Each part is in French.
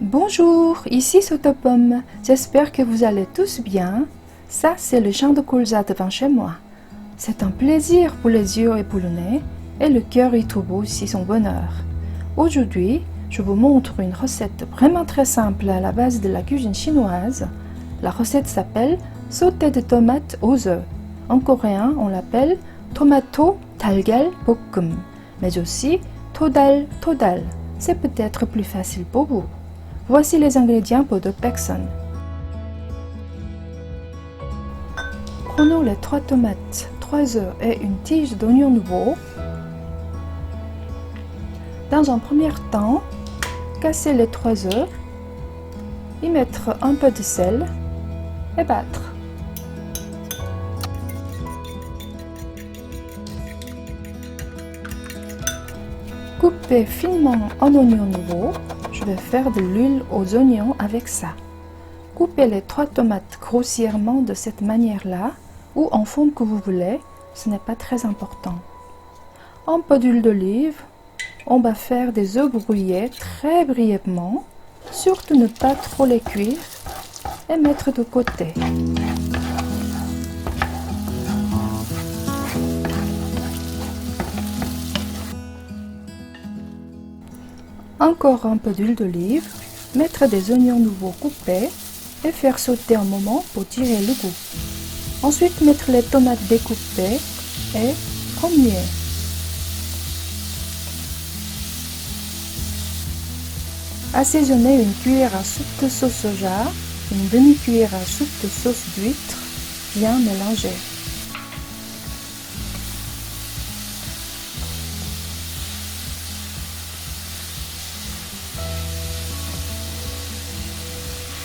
Bonjour, ici Sotopom. J'espère que vous allez tous bien. Ça, c'est le champ de colza devant chez moi. C'est un plaisir pour les yeux et pour le nez, et le cœur y trouve aussi son bonheur. Aujourd'hui, je vous montre une recette vraiment très simple à la base de la cuisine chinoise. La recette s'appelle sauté de tomates aux œufs. En coréen, on l'appelle tomato talgal bokum, mais aussi todal todal. C'est peut-être plus facile pour vous. Voici les ingrédients pour deux personnes. Prenons les trois tomates, trois œufs et une tige d'oignon nouveau. Dans un premier temps, casser les trois œufs, y mettre un peu de sel et battre. Couper finement un oignon nouveau. Je vais faire de l'huile aux oignons avec ça. Coupez les trois tomates grossièrement de cette manière-là ou en forme que vous voulez, ce n'est pas très important. Un peu d'huile d'olive, on va faire des œufs brouillés très brièvement, surtout ne pas trop les cuire et mettre de côté. Encore un peu d'huile d'olive, mettre des oignons nouveaux coupés et faire sauter un moment pour tirer le goût. Ensuite, mettre les tomates découpées et remuer. Assaisonner une cuillère à soupe de sauce soja, une demi-cuillère à soupe de sauce d'huître, bien mélanger.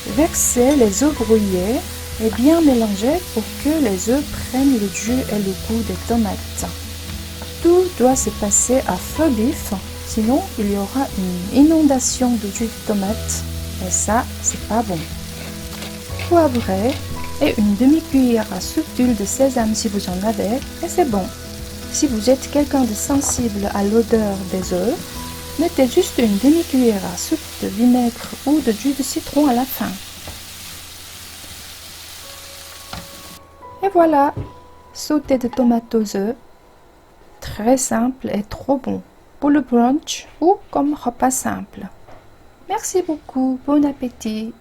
Versez les œufs brouillés et bien mélanger pour que les œufs prennent le jus et le goût des tomates. Tout doit se passer à feu vif, sinon il y aura une inondation de jus de tomate et ça, c'est pas bon. Poivrez et une demi-cuillère à soupe d'huile de sésame si vous en avez et c'est bon. Si vous êtes quelqu'un de sensible à l'odeur des œufs, mettez juste une demi-cuillère à soupe de vinaigre ou de jus de citron à la fin. Et voilà, sauté de tomates aux œufs. Très simple et trop bon pour le brunch ou comme repas simple. Merci beaucoup, bon appétit.